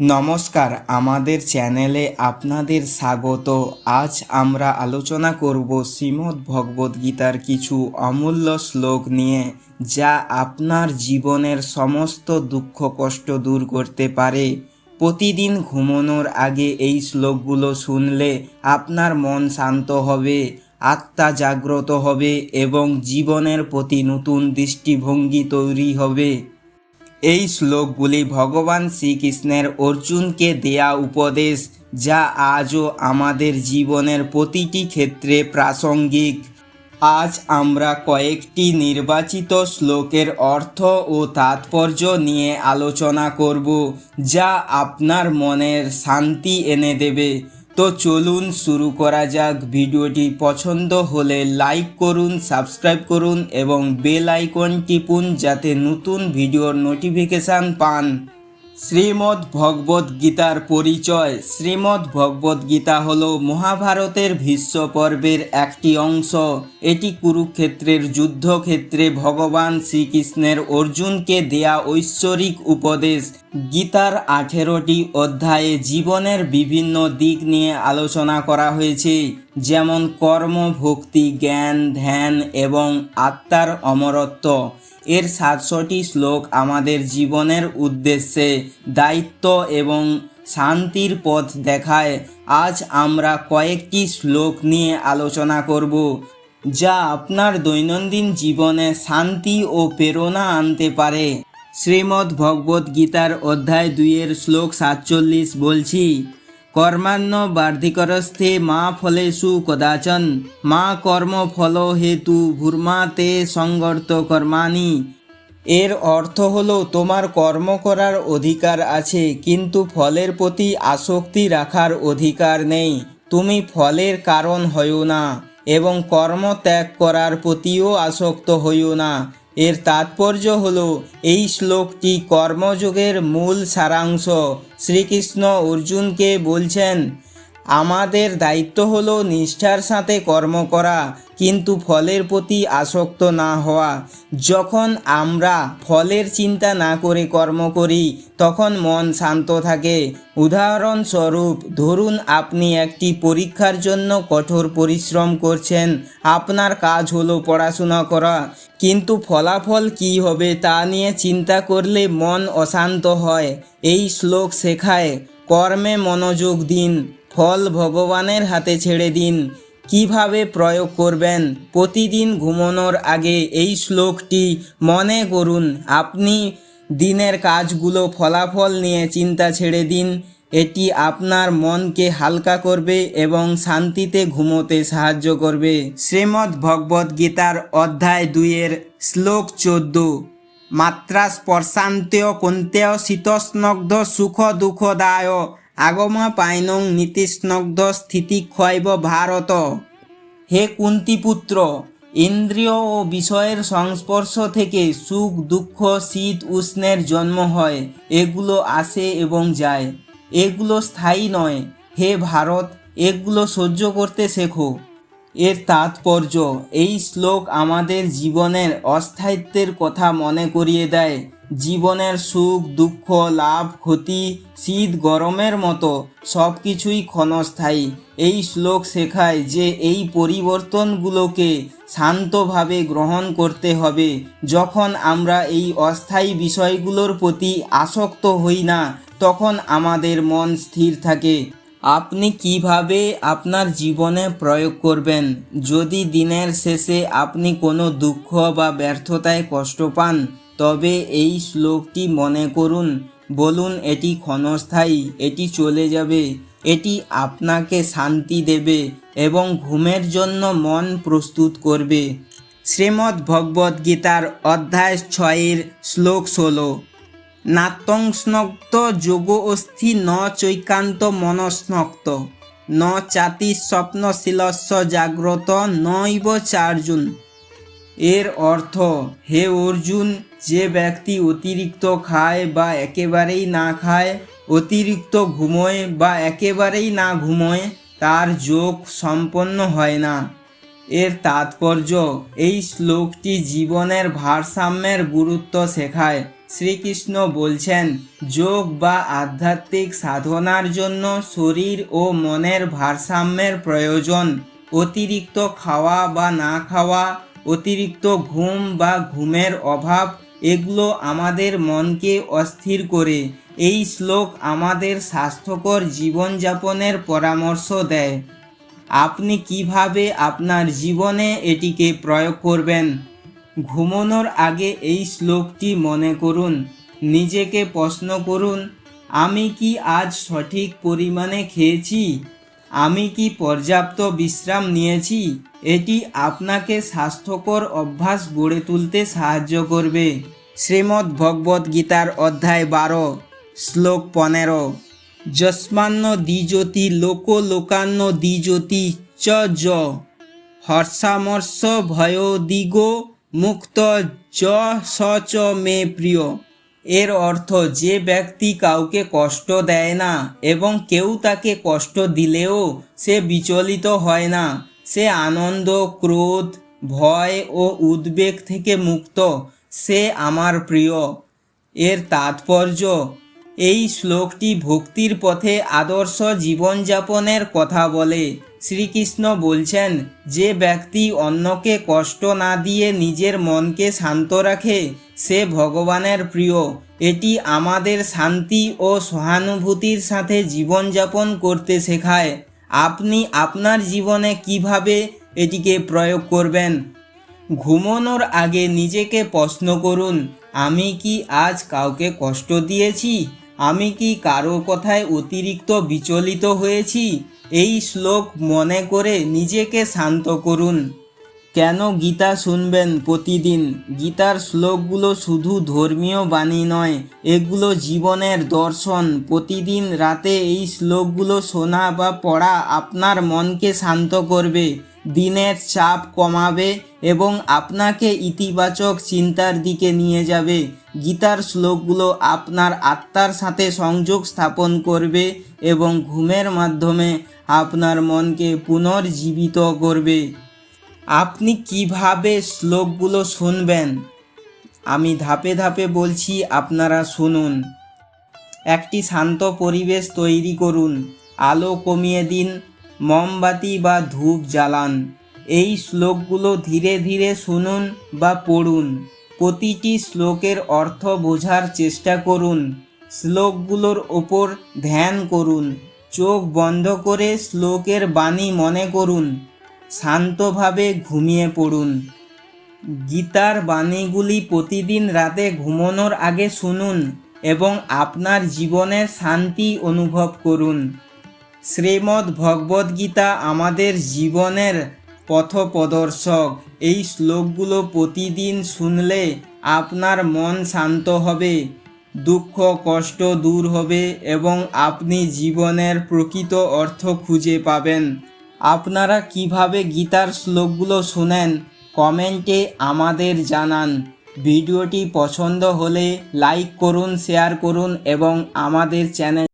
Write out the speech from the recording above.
নমস্কার, আমাদের চ্যানেলে আপনাদের স্বাগত। আজ আমরা আলোচনা করব শ্রীমদ্ ভগবদ গীতার কিছু অমূল্য শ্লোক নিয়ে, যা আপনার জীবনের সমস্ত দুঃখ, কষ্ট দূর করতে পারে। প্রতিদিন ঘুমানোর আগে এই শ্লোকগুলো শুনলে আপনার মন শান্ত হবে, আত্মা জাগ্রত হবে এবং জীবনের প্রতি নতুন দৃষ্টিভঙ্গি তৈরি হবে। এই শ্লোকগুলি ভগবান শ্রীকৃষ্ণের অর্জুনকে দেয়া উপদেশ, যা আজও আমাদের জীবনের প্রতিটি ক্ষেত্রে প্রাসঙ্গিক। আজ আমরা কয়েকটি নির্বাচিত শ্লোকের অর্থ ও তাৎপর্য নিয়ে আলোচনা করব, যা আপনার মনের শান্তি এনে দেবে। তো চলুন শুরু করা যাক ভিডিওটি। পছন্দ হলে লাইক করুন, সাবস্ক্রাইব করুন এবং বেল আইকন টিপুন যাতে নতুন ভিডিওর নোটিফিকেশান পান। শ্রীমদ্ ভগবদ গীতার পরিচয়। শ্রীমদ্ ভগবদ গীতা হল মহাভারতের ভীষ্ম পর্বের একটি অংশ। এটি কুরুক্ষেত্রের যুদ্ধক্ষেত্রে ভগবান শ্রীকৃষ্ণের অর্জুনকে দেয়া ঐশ্বরিক উপদেশ। গীতার আঠেরোটি অধ্যায়ে জীবনের বিভিন্ন দিক নিয়ে আলোচনা করা হয়েছে। যেমন কর্ম, ভক্তি, জ্ঞান, ধ্যান এবং আত্মার অমরত্ব। এর সাতশোটি শ্লোক আমাদের জীবনের উদ্দেশ্যে দায়িত্ব এবং শান্তির পথ দেখায়। আজ আমরা কয়েকটি শ্লোক নিয়ে আলোচনা করব, যা আপনার দৈনন্দিন জীবনে শান্তি ও প্রেরণা আনতে পারে। শ্রীমদ্ ভগবদ গীতার অধ্যায় দুইয়ের শ্লোক সাতচল্লিশ বলছি কর্মান্ন বার্ধিকরস্থে মা ফলেষু কদাচন। মা কর্ম ফল হেতু ভূর্মাতে সংগর্ত কর্মাণি। এর অর্থ হলো, তোমার কর্ম করার অধিকার আছে, কিন্তু ফলের প্রতি আসক্তি রাখার অধিকার নেই। তুমি ফলের কারণ হইও না, এবং কর্ম ত্যাগ করার প্রতিও আসক্ত হইও না। এর তাৎপর্য হল, এই শ্লোকটি কর্মযোগের মূল সারাংশ। শ্রীকৃষ্ণ অর্জুনকে বলছেন, আমাদের দায়িত্ব হলো নিষ্ঠার সাথে কর্ম করা। কিন্তু ফলের প্রতি আসক্ত না হওয়া। যখন আমরা ফলের চিন্তা না করে কর্ম করি, তখন মন শান্ত থাকে। উদাহরণস্বরূপ, ধরুন আপনি একটি পরীক্ষার জন্য কঠোর পরিশ্রম করছেন, আপনার কাজ হলো পড়াশোনা করা। কিন্তু ফলাফল কি হবে তা নিয়ে চিন্তা করলে মন অশান্ত হয়। এই শ্লোক শেখায়, কর্মে মনোযোগ দিন, ফল ভগবানের হাতে ছেড়ে দিন। কীভাবে প্রয়োগ করবেন? প্রতিদিন ঘুমানোর আগে এই শ্লোকটি মনে করুন। আপনি দিনের কাজগুলো ফলাফল নিয়ে চিন্তা ছেড়ে দিন। এটি আপনার মনকে হালকা করবে এবং শান্তিতে ঘুমোতে সাহায্য করবে। শ্রীমদ্ ভগবদ গীতার অধ্যায় দুইয়ের শ্লোক চোদ্দ। মাত্রা স্পর্শান্তেয় কন্তেয় শীতস্নগ্ধ সুখ দুঃখদায় আগমা পাইনং নীতিস্নগ্ধ স্থিতিক্ষয়ব ভারত হে কুন্তিপুত্র ইন্দ্রিয় ও বিষয়ের সংস্পর্শ থেকে সুখ, দুঃখ, শীত উষ্ণের জন্ম হয়, এগুলো আসে এবং যায়। এগুলো স্থায়ী নয়। হে ভারত এগুলো সহ্য করতে শেখো। এর তাৎপর্য, এই শ্লোক আমাদের জীবনের অস্থায়িত্বের কথা মনে করিয়ে দেয়। জীবনের সুখ, দুঃখ, লাভ, ক্ষতি, শীত, গরমের মতো সব কিছুই ক্ষণস্থায়ী। এই শ্লোক শেখায় যে এই পরিবর্তনগুলোকে শান্তভাবে গ্রহণ করতে হবে। যখন আমরা এই অস্থায়ী বিষয়গুলোর প্রতি আসক্ত হই না, তখন আমাদের মন স্থির থাকে। আপনি কীভাবে আপনার জীবনে প্রয়োগ করবেন? যদি দিনের শেষে আপনি কোনো দুঃখ বা ব্যর্থতায় কষ্ট পান, তবে এই শ্লোকটি মনে করুন। বলুন, এটি ক্ষণস্থায়ী, এটি চলে যাবে, এটি আপনাকে শান্তি দেবে এবং ঘুমের জন্য মন প্রস্তুত করবে। শ্রীমদ্ ভগবদ গীতার অধ্যায় ছয়ের শ্লোক ষোলো। নাত্যংস্নক্ত যোগ অস্থি ন চৈকান্ত মনস্নক্ত। ন চাতি স্বপ্নশীলস্য জাগ্রত নৈব চার্জুন এর অর্থ, হে অর্জুন, যে ব্যক্তি অতিরিক্ত খায় বা একেবারেই না খায়, অতিরিক্ত ঘুমোয় বা একেবারেই না ঘুমোয়, তার যোগ সম্পন্ন হয় না। এর তাৎপর্য, এই শ্লোকটি জীবনের ভারসাম্যের গুরুত্ব শেখায়। শ্রীকৃষ্ণ বলছেন, যোগ বা আধ্যাত্মিক সাধনার জন্য শরীর ও মনের ভারসাম্যের প্রয়োজন। অতিরিক্ত খাওয়া বা না খাওয়া, অতিরিক্ত ঘুম বা ঘুমের অভাব, এগুলো আমাদের মনকে অস্থির করে। এই শ্লোক আমাদের স্বাস্থ্যকর জীবনযাপনের পরামর্শ দেয়। আপনি কীভাবে আপনার জীবনে এটিকে প্রয়োগ করবেন? ঘুমানোর আগে এই শ্লোকটি মনে করুন, নিজেকে প্রশ্ন করুন, আমি কি আজ সঠিক পরিমাণে খেয়েছি? আমি কি পর্যাপ্ত বিশ্রাম নিয়েছি? এটি আপনাকে স্বাস্থ্যকর অভ্যাস গড়ে তুলতে সাহায্য করবে। শ্রীমদ্ ভগবদ্ গীতার অধ্যায় বারো, শ্লোক পনেরো। যস্মান্ন দ্বিজ্যোতি লোক লোকান্ন দ্বিজ্যোতি চ হর্ষামর্ষ ভয় দিগো মুক্ত চ স চ মে প্রিয়। এর অর্থ যে ব্যক্তি কাউকে কষ্ট দেয় না এবং কেউ তাকে কষ্ট দিলেও সে বিচলিত হয় না, সে আনন্দ, ক্রোধ, ভয় ও উদ্বেগ থেকে মুক্ত, সে আমার প্রিয়। এর তাৎপর্য এই শ্লোকটি ভক্তির পথে আদর্শ জীবনযাপনের কথা বলে। শ্রীকৃষ্ণ বলছেন, যে ব্যক্তি অন্যকে কষ্ট না দিয়ে নিজের মনকে শান্ত রাখে, সে ভগবানের প্রিয়। এটি আমাদের শান্তি ও সহানুভূতির সাথে জীবনযাপন করতে শেখায়। আপনি আপনার জীবনে কীভাবে এটিকে প্রয়োগ করবেন? ঘুমানোর আগে নিজেকে প্রশ্ন করুন, আমি কি আজ কাউকে কষ্ট দিয়েছি? আমি কি কারও কথায় অতিরিক্ত বিচলিত হয়েছি? এই শ্লোক মনে করে নিজেকে শান্ত করুন। কেন গীতা শুনবেন প্রতিদিন? গীতার শ্লোকগুলো শুধু ধর্মীয় বাণী নয়, এগুলো জীবনের দর্শন। প্রতিদিন রাতে এই শ্লোকগুলো শোনা বা পড়া আপনার মনকে শান্ত করবে। দিনের চাপ কমাবে এবং আপনাকে ইতিবাচক চিন্তার দিকে নিয়ে যাবে। গীতার শ্লোকগুলো আপনার আত্মার সাথে সংযোগ স্থাপন করবে এবং ঘুমের মাধ্যমে আপনার মনকে পুনর্জীবিত করবে। আপনি কীভাবে শ্লোকগুলো শুনবেন? আমি ধাপে ধাপে বলছি, আপনারা শুনুন। একটি শান্ত পরিবেশ তৈরি করুন। আলো কমিয়ে দিন। মোমবাতি বা ধূপ জ্বালান। এই শ্লোকগুলো ধীরে ধীরে শুনুন বা পড়ুন। প্রতিটি শ্লোকের অর্থ বোঝার চেষ্টা করুন। শ্লোকগুলোর ওপর ধ্যান করুন। চোখ বন্ধ করে শ্লোকের বাণী মনে করুন। শান্তভাবে ঘুমিয়ে পড়ুন। গীতার বাণীগুলি প্রতিদিন রাতে ঘুমানোর আগে শুনুন এবং আপনার জীবনে শান্তি অনুভব করুন। শ্রীমদ্ ভগবদ্গীতা আমাদের জীবনের পথপ্রদর্শক। এই শ্লোকগুলো প্রতিদিন শুনলে আপনার মন শান্ত হবে, দুঃখ, কষ্ট দূর হবে এবং আপনি জীবনের প্রকৃত অর্থ খুঁজে পাবেন। আপনারা কীভাবে গীতার শ্লোকগুলো শুনেন, কমেন্টে আমাদের জানান। ভিডিওটি পছন্দ হলে লাইক করুন, শেয়ার করুন এবং আমাদের চ্যানেল